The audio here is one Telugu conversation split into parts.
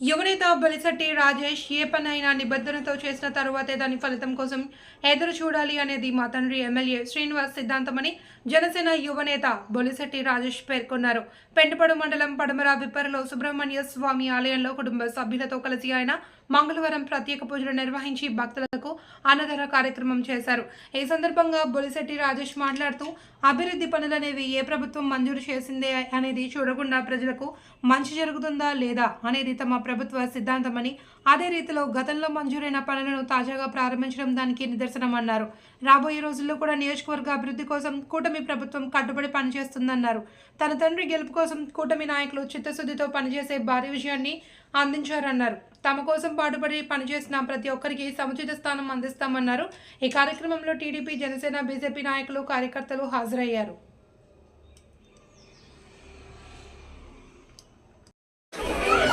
యువనేత బలిశెట్టి రాజేష్ ఏ పనైనా నిబద్ధనతో చేసిన తరువాతే దాని ఫలితం కోసం ఎదురు చూడాలి అనేది మా తండ్రి ఎమ్మెల్యే శ్రీనివాస్ సిద్ధాంతమని జనసేన యువనేత బొలిశెట్టి రాజేష్ పేర్కొన్నారు. పెంటపడు మండలం పడమర విప్పరలో సుబ్రహ్మణ్య స్వామి ఆలయంలో కుటుంబ సభ్యులతో కలిసి ఆయన మంగళవారం ప్రత్యేక పూజలు నిర్వహించి భక్తులకు అన్నదాన కార్యక్రమం చేశారు. ఈ సందర్భంగా బొలిశెట్టి రాజేష్ మాట్లాడుతూ అభివృద్ధి పనులనేవి ఏ ప్రభుత్వం మంజూరు చేసిందే అనేది చూడకుండా ప్రజలకు మంచి జరుగుతుందా లేదా అనేది తమ ప్రభుత్వ సిద్ధాంతమని అదే రీతిలో గతంలో మంజూరైన పనులను తాజాగా ప్రారంభించడం దానికి నిదర్శనమన్నారు. రాబోయే రోజుల్లో కూడా నియోజకవర్గ అభివృద్ధి కోసం కూటమి ప్రభుత్వం కట్టుబడి పనిచేస్తుందన్నారు. తన తండ్రి గెలుపు కోసం కూటమి నాయకులు చిత్తశుద్ధితో పనిచేసే భారీ విజయాన్ని అందించారన్నారు. తమ కోసం పాటుపడి పనిచేసిన ప్రతి ఒక్కరికి సముచిత స్థానం అందిస్తామన్నారు. ఈ కార్యక్రమంలో టీడీపీ జనసేన బీజేపీ నాయకులు కార్యకర్తలు హాజరయ్యారు.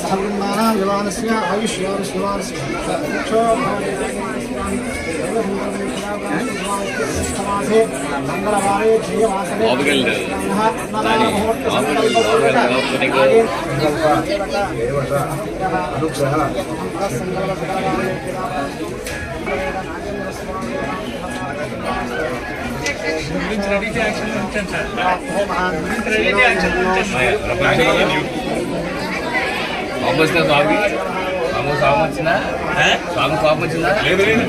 सहब्रह्माणां यवानस्य आयुष्यानुष्यवानस्य मासे मङ्गलवारे जयवासरे కోపం స్వామికి? స్వామి కోపం వచ్చిందా స్వామి కోపం వచ్చిందా లేదు. లేదు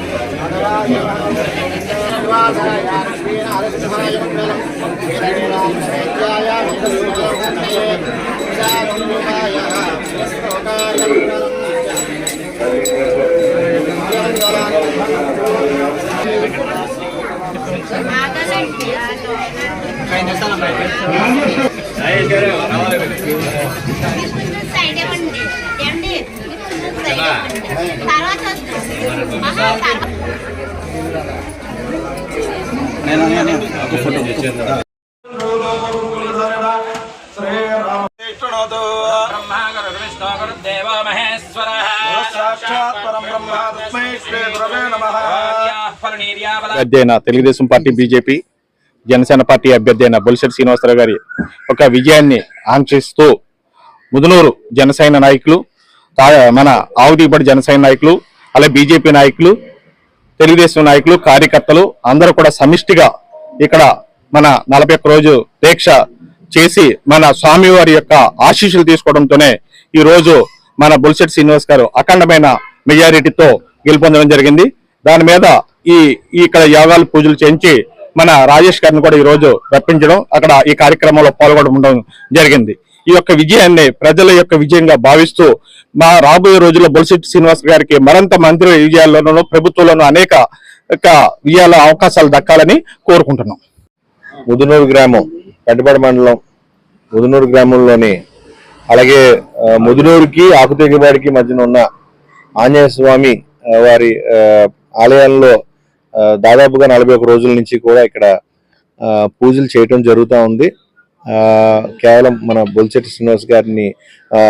మహేశ్వర అభ్యర్థి అయిన Telugu Desam party BJP Janasena party అభ్యర్థి అయిన బొలిశెట్టి శ్రీనివాసరావు గారి ఒక విజయాన్ని ఆంక్షిస్తూ ముదునూరు జనసేన నాయకులు మన ఆవుదీపడి జనసేన నాయకులు అలాగే బీజేపీ నాయకులు తెలుగుదేశం నాయకులు కార్యకర్తలు అందరూ కూడా సమిష్టిగా ఇక్కడ మన నలభై ఒక్క రోజు దీక్ష చేసి మన స్వామివారి యొక్క ఆశీస్సులు తీసుకోవడంతోనే ఈ రోజు మన బుల్సెట్ శ్రీనివాస్ గారు అఖండమైన మెజారిటీతో గెలుపొందడం జరిగింది. దాని మీద ఈ ఇక్కడ యోగాలు పూజలు చేయించి మన రాజేష్ గారిని కూడా ఈ రోజు రప్పించడం అక్కడ ఈ కార్యక్రమంలో పాల్గొనడం జరిగింది. ఈ యొక్క విజయాన్ని ప్రజల యొక్క విజయంగా భావిస్తూ మా రాబోయే రోజుల్లో బొలిశెట్టి శ్రీనివాస్ గారికి మరింత మంత్రి విజయాల్లోనూ ప్రభుత్వంలోనూ అనేక యొక్క విజయాల అవకాశాలు దక్కాలని కోరుకుంటున్నాం. ముదునూరు గ్రామం కట్టుబడి మండలం ముదునూరు గ్రామంలోని అలాగే ముదునూరుకి ఆకుతెగబాడికి మధ్యన ఉన్న ఆంజనేయ స్వామి వారి ఆలయాల్లో దాదాపుగా నలభై రోజుల నుంచి కూడా ఇక్కడ పూజలు చేయటం జరుగుతూ ఉంది. కేవలం మన బొల్చెట్టి శ్రీనివాస్ గారిని ఆ,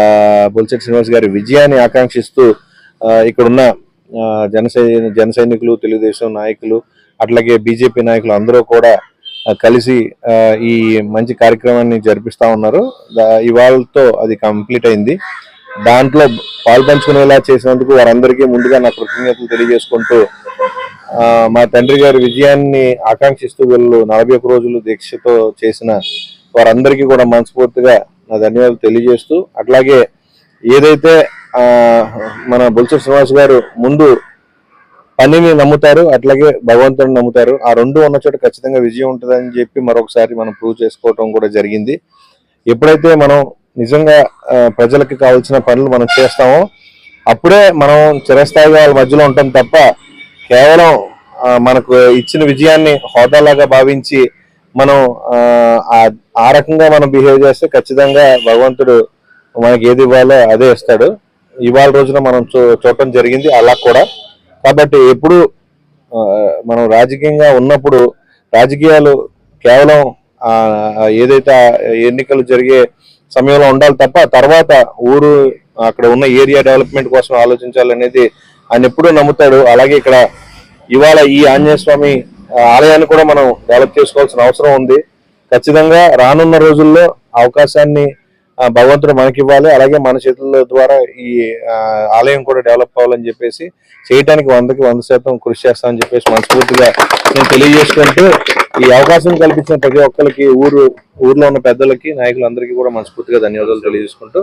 బొల్చెట్టి శ్రీనివాస్ గారి విజయాన్ని ఆకాంక్షిస్తూ ఇక్కడున్న ఆ, జన సైనికులు తెలుగుదేశం నాయకులు అట్లాగే బీజేపీ నాయకులు అందరూ కూడా కలిసి ఈ మంచి కార్యక్రమాన్ని జరిపిస్తా ఉన్నారు. ఇవాళతో అది కంప్లీట్ అయింది. దాంట్లో పాల్పంచుకునేలా చేసినందుకు వారందరికీ ముందుగా నా కృతజ్ఞతలు తెలియజేసుకుంటూ మా తండ్రి గారి విజయాన్ని ఆకాంక్షిస్తూ వీళ్ళు నలభై ఒక్క రోజులు దీక్షతో చేసిన వారందరికీ కూడా మనస్ఫూర్తిగా నా ధన్యవాదాలు తెలియజేస్తూ అట్లాగే ఏదైతే మన బొల్స శ్రీనివాస్ గారు ముందు పనిని నమ్ముతారు అట్లాగే భగవంతుడిని నమ్ముతారు ఆ రెండు ఉన్న చోట ఖచ్చితంగా విజయం ఉంటుందని చెప్పి మరొకసారి మనం ప్రూవ్ చేసుకోవడం కూడా జరిగింది. ఎప్పుడైతే మనం నిజంగా ప్రజలకు కావాల్సిన పనులు మనం చేస్తామో అప్పుడే మనం చిరస్థాయిగా వాళ్ళ మధ్యలో ఉంటాం తప్ప కేవలం మనకు ఇచ్చిన విజయాన్ని హోదాలాగా భావించి మనం ఆ, రకంగా మనం బిహేవ్ చేస్తే ఖచ్చితంగా భగవంతుడు మనకి ఏది ఇవ్వాలో అదే ఇస్తాడు. ఇవాళ రోజున మనం చూ చూడటం జరిగింది అలా కూడా. కాబట్టి ఎప్పుడు మనం రాజకీయంగా ఉన్నప్పుడు రాజకీయాలు కేవలం ఏదైతే ఎన్నికలు జరిగే సమయంలో ఉండాలి తప్ప తర్వాత ఊరు అక్కడ ఉన్న ఏరియా డెవలప్మెంట్ కోసం ఆలోచించాలనేది ఆయన ఎప్పుడూ నమ్ముతాడు. అలాగే ఇక్కడ ఇవాళ ఈ ఆంజనేయ స్వామి ఆలయాన్ని కూడా మనం డెవలప్ చేసుకోవాల్సిన అవసరం ఉంది. ఖచ్చితంగా రానున్న రోజుల్లో అవకాశాన్ని భగవంతుడు మనకి ఇవ్వాలి అలాగే మన చేతుల ద్వారా ఈ ఆలయం కూడా డెవలప్ అవ్వాలని చెప్పేసి చేయటానికి వందకి వంద శాతం కృషి చేస్తామని చెప్పేసి మనస్ఫూర్తిగా నేను తెలియజేసుకుంటూ ఈ అవకాశం కల్పించిన ప్రతి ఒక్కరికి ఊరు ఊర్లో ఉన్న పెద్దలకి నాయకులందరికీ కూడా మనస్ఫూర్తిగా ధన్యవాదాలు తెలియజేసుకుంటూ